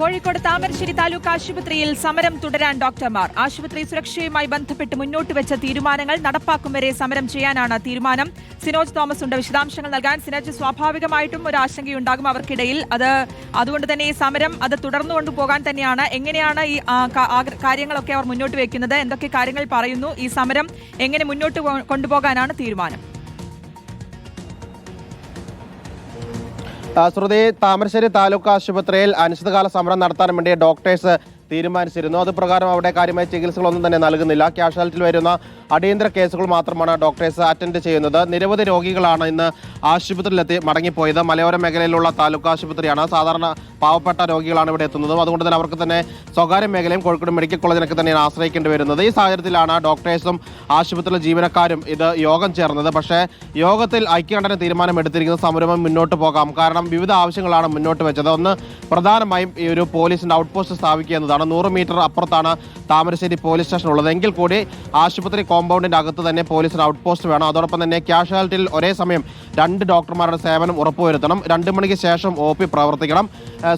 കോഴിക്കോട് താമരശ്ശേരി താലൂക്ക് ആശുപത്രിയിൽ സമരം തുടരാൻ ഡോക്ടർമാർ. ആശുപത്രി സുരക്ഷയുമായി ബന്ധപ്പെട്ട് മുന്നോട്ട് വെച്ച തീരുമാനങ്ങൾ നടപ്പാക്കും വരെ സമരം ചെയ്യാനാണ് തീരുമാനം. സിനോജ് തോമസ് ഉണ്ട്. വിശദാംശങ്ങൾ നൽകാൻ സിനോജ് സ്വാഭാവികമായിട്ടും ഒരു ആശങ്കയുണ്ടാകും അവർക്കിടയിൽ. അത് അതുകൊണ്ട് തന്നെ ഈ സമരം അത് തുടർന്നു കൊണ്ടുപോകാൻ തന്നെയാണ്. എങ്ങനെയാണ് ഈ കാര്യങ്ങളൊക്കെ അവർ മുന്നോട്ട് വയ്ക്കുന്നത് എന്തൊക്കെ കാര്യങ്ങൾ പറയുന്നു? ഈ സമരം എങ്ങനെ മുന്നോട്ട് കൊണ്ടുപോകാനാണ് തീരുമാനം? ശ്രുതി താമരശ്ശേരി താലൂക്ക് ആശുപത്രിയിൽ അനിശ്ചിതകാല സമരം നടത്താൻ വേണ്ടി ഡോക്ടേഴ്സ് തീരുമാനിച്ചിരുന്നു. അത് പ്രകാരം അവിടെ കാര്യമായ ചികിത്സകളൊന്നും തന്നെ നൽകുന്നില്ല. ക്യാഷ്വാലിറ്റിയിൽ വരുന്ന അടിയന്തര കേസുകൾ മാത്രമാണ് ഡോക്ടേഴ്സ് അറ്റൻഡ് ചെയ്യുന്നത്. നിരവധി രോഗികളാണ് ഇന്ന് ആശുപത്രിയിലെത്തി മടങ്ങിപ്പോയത്. മലയോര മേഖലയിലുള്ള താലൂക്ക് ആശുപത്രിയാണ് സാധാരണ പാവപ്പെട്ട രോഗികളാണ് ഇവിടെ എത്തുന്നതും. അതുകൊണ്ട് തന്നെ അവർക്ക് തന്നെ സ്വകാര്യ മേഖലയും കോഴിക്കോട് മെഡിക്കൽ കോളേജിനൊക്കെ തന്നെയാണ് ആശ്രയിക്കേണ്ടി വരുന്നത്. ഈ സാഹചര്യത്തിലാണ് ഡോക്ടേഴ്സും ആശുപത്രിയിലെ ജീവനക്കാരും ഇത് യോഗം ചേർന്നത്. പക്ഷേ യോഗത്തിൽ ഐക്യകണ്ഠന തീരുമാനം സംരംഭം മുന്നോട്ട് പോകാം. കാരണം വിവിധ ആവശ്യങ്ങളാണ് മുന്നോട്ട് വെച്ചത്. ഒന്ന് പ്രധാനമായും ഈ ഒരു പോലീസിന്റെ ഔട്ട് പോസ്റ്റ് സ്ഥാപിക്കുക എന്നതാണ്. നൂറ് മീറ്റർ അപ്പുറത്താണ് താമരശ്ശേരി പോലീസ് സ്റ്റേഷൻ ഉള്ളത് എങ്കിൽ കൂടി ആശുപത്രി കോമ്പൗണ്ടിന്റെ അകത്ത് തന്നെ പോലീസിന് ഔട്ട് പോസ്റ്റ് വേണം. അതോടൊപ്പം തന്നെ ക്യാഷ്വാലിറ്റിയിൽ ഒരേ സമയം രണ്ട് ഡോക്ടർമാരുടെ സേവനം ഉറപ്പുവരുത്തണം. രണ്ട് മണിക്ക് ശേഷം ഒ പി പ്രവർത്തിക്കണം.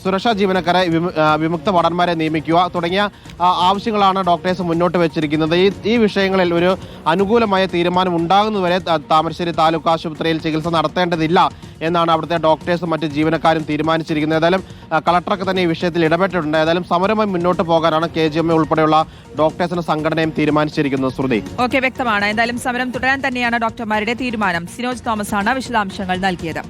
സുരക്ഷാ ജീവനക്കാരെ വിമു- വിമുക്ത ഭടന്മാരെ നിയമിക്കുക. തുടങ്ങിയ ആവശ്യങ്ങളാണ് ഡോക്ടേഴ്സ് മുന്നോട്ട് വെച്ചിരിക്കുന്നത്. ഈ ഈ വിഷയങ്ങളിൽ ഒരു അനുകൂലമായ തീരുമാനം ഉണ്ടാകുന്നതുവരെ താമരശ്ശേരി താലൂക്ക് ആശുപത്രിയിൽ ചികിത്സ നടത്തേണ്ടതില്ല. എന്നാണ് അവിടുത്തെ ഡോക്ടേഴ്സും മറ്റ് ജീവനക്കാരും തീരുമാനിച്ചിരിക്കുന്നത്. ഏതായാലും കളക്ടറൊക്കെ തന്നെ ഈ വിഷയത്തിൽ ഇടപെട്ടിട്ടുണ്ട്. ഏതായാലും സമരമായി മുന്നോട്ട് പോകാനാണ് കെ ജി എം എ ഉൾപ്പെടെയുള്ള ഡോക്ടേഴ്സിന്റെ സംഘടനയും തീരുമാനിച്ചിരിക്കുന്നത്. ശ്രുതി. ഓക്കെ വ്യക്തമാണ്. എന്തായാലും സമരം തുടരാൻ തന്നെയാണ് ഡോക്ടർമാരുടെ തീരുമാനം. സിനോജ് തോമസ് ആണ് വിശദാംശങ്ങൾ നൽകിയത്.